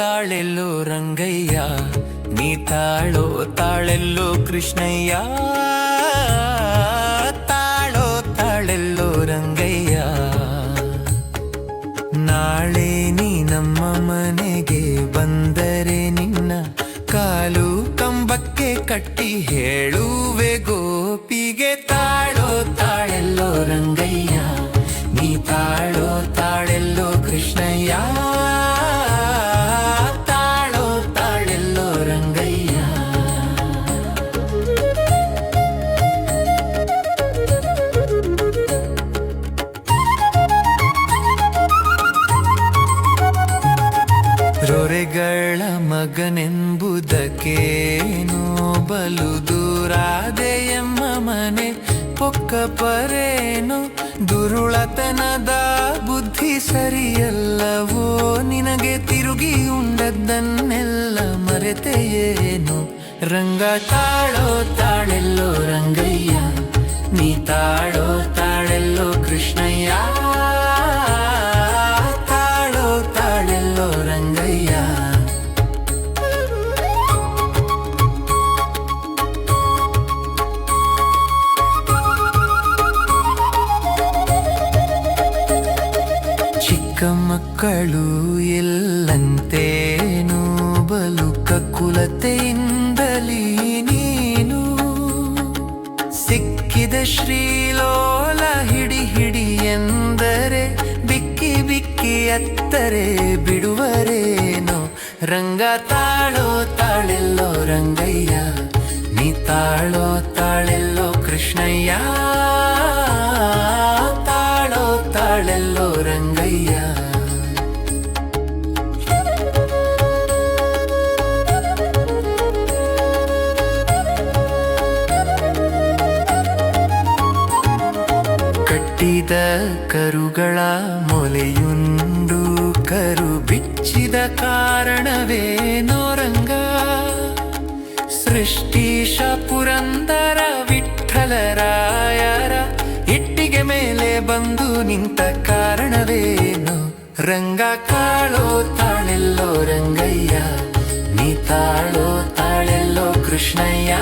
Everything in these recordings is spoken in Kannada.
ತಾಳೆಲ್ಲೋ ರಂಗಯ್ಯ, ನೀ ತಾಳೋ ತಾಳೆಲ್ಲೋ ಕೃಷ್ಣಯ್ಯ. ತಾಳೋ ತಾಳೆಲ್ಲೋ ರಂಗಯ್ಯ. ನಾಳೆ ನೀ ನಮ್ಮ ಮನೆಗೆ ಬಂದರೆ ನಿನ್ನ ಕಾಲು ಕಂಬಕ್ಕೆ ಕಟ್ಟಿ ಹೇಳುವೆ ಗೋಪಿಗೆ. ತಾಳೋ ತಾಳೆಲ್ಲೋ ರಂಗಯ್ಯ, ನೀ ತಾಳೋ ತಾಳೆಲ್ಲೋ ಕೃಷ್ಣಯ್ಯ. ರೊರೆಗಳ ಮಗನೆಂಬುದಕ್ಕೇನೋ ಬಲು ದೂರಾದೆ ಎಮ್ಮ ಮನೆ ಪೊಕ್ಕ ಪರೇನು ದುರುಳತನದ ಬುದ್ಧಿ ಸರಿಯಲ್ಲವೋ? ನಿನಗೆ ತಿರುಗಿ ಉಂಡದ್ದನ್ನೆಲ್ಲ ಮರೆತೆಯೇನು? ರಂಗ ತಾಳೋ ತಾಳೆಲ್ಲೋ ರಂಗಯ್ಯ, ನೀ ತಾಳೋ ಚಿಕ್ಕ ಮಕ್ಕಳು ಎಲ್ಲಂತೇನು? ಬಲು ಕಕ್ಕುಲತೆಯಿಂದಲೀ ನೀನು? ಸಿಕ್ಕಿದ ಶ್ರೀಲೋಲ ಹಿಡಿ ಹಿಡಿ ಎಂದರೆ, ಬಿಕ್ಕಿ ಬಿಕ್ಕಿ ಅತ್ತರೆ ಬಿಡುವರೇನು? ರಂಗ ತಾಳೋ ತಾಳೆಲ್ಲೋ ರಂಗಯ್ಯ, ನೀ ತಾಳೋ ತಾಳೆಲ್ಲೋ ಕೃಷ್ಣಯ್ಯ. ಕಟ್ಟಿದ ಕರುಗಳ ಮೊಲೆಯುಂಡು ಕರು ಬಿಚ್ಚಿದ ಕಾರಣವೇನೋ ರಂಗ ಸೃಷ್ಟೀಶ ಪುರಂದರ ವಿಠಲರಾಯರ ಇಟ್ಟಿಗೆ ಮೇಲೆ ಬಂದು ನಿಂತ ಕಾರಣವೇನು? ರಂಗ ಕಾಳೋ ತಾಳೆಲ್ಲೋ ರಂಗಯ್ಯ, ನೀ ತಾಳೋ ತಾಳೆಲ್ಲೋ ಕೃಷ್ಣಯ್ಯ.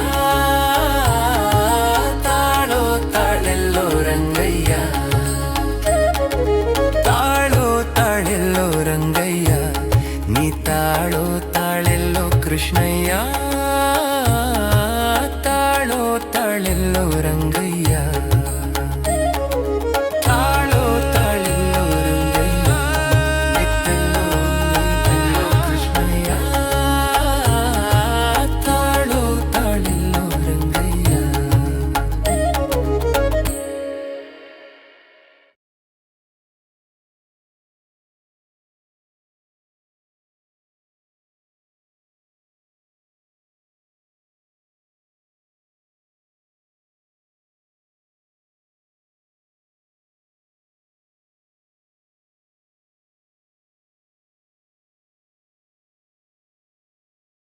நாளெல்லோரங்கை